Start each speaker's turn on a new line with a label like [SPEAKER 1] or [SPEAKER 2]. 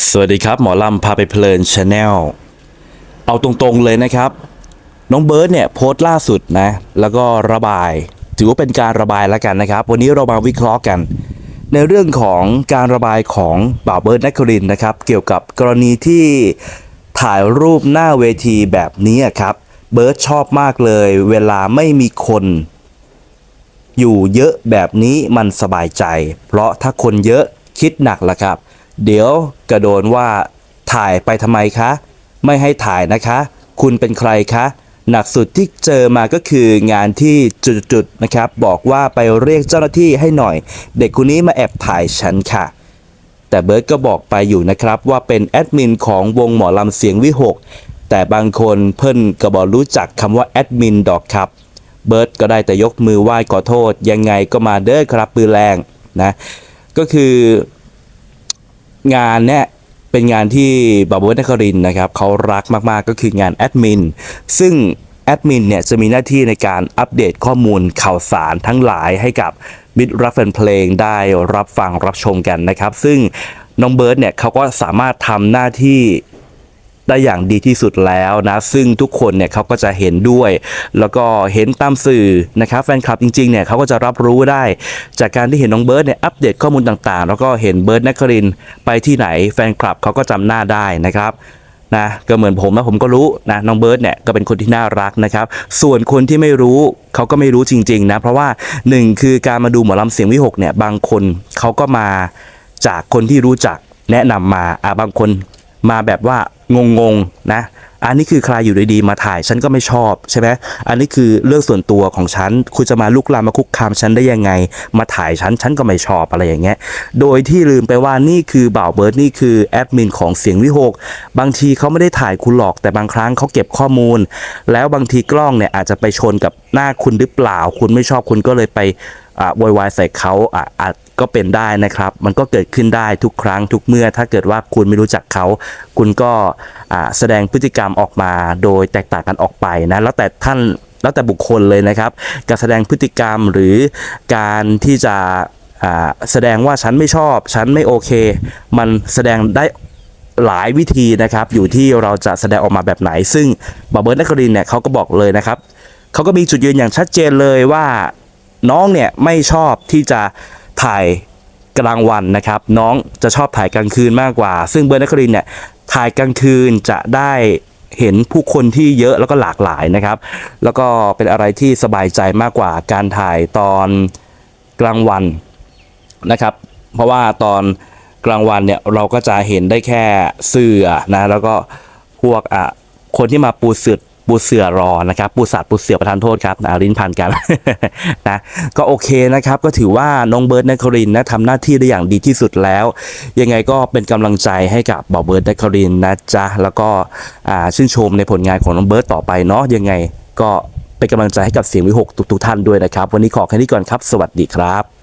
[SPEAKER 1] สวัสดีครับ หมอลำพาไปเพลินชาแนลเอาตรงๆเลยนะครับ น้องเบิร์ดเนี่ยโพสต์ล่าสุดนะ แล้วก็ระบาย ถือว่าเป็นการระบายแล้วกันนะครับ วันนี้เรามาวิเคราะห์กัน ในเรื่องของการระบายของบ่าวเบิร์ดนักครินทร์นะครับ เกี่ยวกับกรณีที่ถ่ายรูปหน้าเวทีแบบนี้ครับเบิร์ดชอบมากเลย เวลาไม่มีคนอยู่เยอะแบบนี้มันสบายใจ เพราะถ้าคนเยอะคิดหนักละครับ เดี๋ยวกระโดนว่า ถ่ายไปทำไมคะ ไม่ให้ถ่ายนะคะ คุณเป็นใครคะ หนักสุดที่เจอมาก็คืองานที่จุดๆนะครับ บอกว่าไปเรียกเจ้าหน้าที่ให้หน่อย เด็กคนนี้มาแอบถ่ายฉันค่ะ แต่เบิร์ดก็บอกไปอยู่นะครับว่าเป็นแอดมินของวงหมอลำเสียงวิหกแต่บางคนเพิ่นก็บอกรู้จักคำว่าแอดมินดอกครับเบิร์ดก็ได้แต่ยกมือไหว้ขอโทษยังไงก็มาเด้อครับปืนแรงนะก็คือ งานเนี่ยเป็นงานที่บาบเบิร์ดนครินนะครับเขารักมากๆก็คืองานแอดมินซึ่งแอดมินเนี่ยจะมีหน้าที่ในการอัปเดตข้อมูลข่าวสารทั้งหลายให้กับมิตรรักแฟนเพลงได้รับฟังรับชมกันนะครับ ซึ่งน้องเบิร์ดเนี่ยเขาก็สามารถทำหน้าที่ ได้อย่างดีที่สุดแล้วนะ ซึ่งทุกคนเนี่ยเขาก็จะเห็นด้วย แล้วก็เห็นตามสื่อนะครับแฟนคลับจริงๆเนี่ยเขาก็จะรับรู้ได้ จากการที่เห็นน้องเบิร์ดเนี่ยอัปเดตข้อมูลต่างๆ แล้วก็เห็นเบิร์ดนักครินไปที่ไหนแฟนคลับเขาก็จำหน้าได้นะครับนะก็เหมือนผมนะผมก็รู้นะน้องเบิร์ดเนี่ยก็เป็นคนที่น่ารักนะครับ ส่วนคนที่ไม่รู้เขาก็ไม่รู้จริง ๆ นะ เพราะว่าหนึ่งคือการมาดูหมอลำเสียงวิหกเนี่ยบางคนเขาก็มาจากคนที่รู้จักแนะนำมาอ่าบางคน มาแบบว่างงๆนะ อันนี้คือใครอยู่ดีๆมาถ่ายฉันก็ไม่ชอบใช่ไหมอันนี้คือเรื่องส่วนตัวของฉัน คุณจะมาลุกลามมาคุกคามฉันได้ยังไง มาถ่ายฉันฉันก็ไม่ชอบอะไรอย่างเงี้ย โดยที่ลืมไปว่านี่คือบ่าวเบิร์ดนี่คือแอดมินของเสียงวิหก บางทีเขาไม่ได้ถ่ายคุณหรอกแต่บางครั้งเขาเก็บข้อมูล แล้วบางทีกล้องเนี่ยอาจจะไปชนกับหน้าคุณหรือเปล่า คุณไม่ชอบคุณก็เลยไปโวยวายใส่เขาอะอาจก็เป็นได้นะครับ มันก็เกิดขึ้นได้ทุกครั้งทุกเมื่อ ถ้าเกิดว่าคุณไม่รู้จักเขา คุณก็อะแสดงพฤติกรรมออกมาโดยแตกต่างกันออกไปนะ แล้วแต่ท่านแล้วแต่บุคคลเลยนะครับ การแสดงพฤติกรรมหรือการที่จะอ่าแสดงว่าฉันไม่ชอบ ฉันไม่โอเค มันแสดงได้หลายวิธีนะครับ อยู่ที่เราจะแสดงออกมาแบบไหน ซึ่งบาเบิร์ตนครินเนี่ยเขาก็บอกเลยนะครับเขาก็มีจุดยืนอย่างชัดเจนเลยว่า น้องเนี่ยไม่ชอบที่จะถ่ายกลางวันนะครับ น้องจะชอบถ่ายกลางคืนมากกว่า ซึ่งเบิร์นครินทร์เนี่ยถ่ายกลางคืนจะได้เห็นผู้คนที่เยอะแล้วก็หลากหลายนะครับ แล้วก็เป็นอะไรที่สบายใจมากกว่าการถ่ายตอนกลางวันนะครับ เพราะว่าตอนกลางวันเนี่ยเราก็จะเห็นได้แค่เสือนะแล้วก็พวกอะคนที่มาปูเสือ ปูเสือรอนะครับปูสัตว์ปูเสือประทานโทษครับนะลิ้นพันกันนะก็โอเคนะครับ ก็ถือว่าน้องเบิร์ดนครินทร์นะทำหน้าที่ได้อย่างดีที่สุดแล้ว ยังไงก็เป็นกำลังใจให้กับบ่าวเบิร์ดนครินทร์นะจ๊ะแล้วก็อ่าชื่นชมในผลงานของน้องเบิร์ดต่อไปเนาะยังไงก็เป็นกำลังใจให้กับเสียงวิหกทุกๆท่านด้วยนะครับ วันนี้ขอแค่นี้ก่อนครับ สวัสดีครับ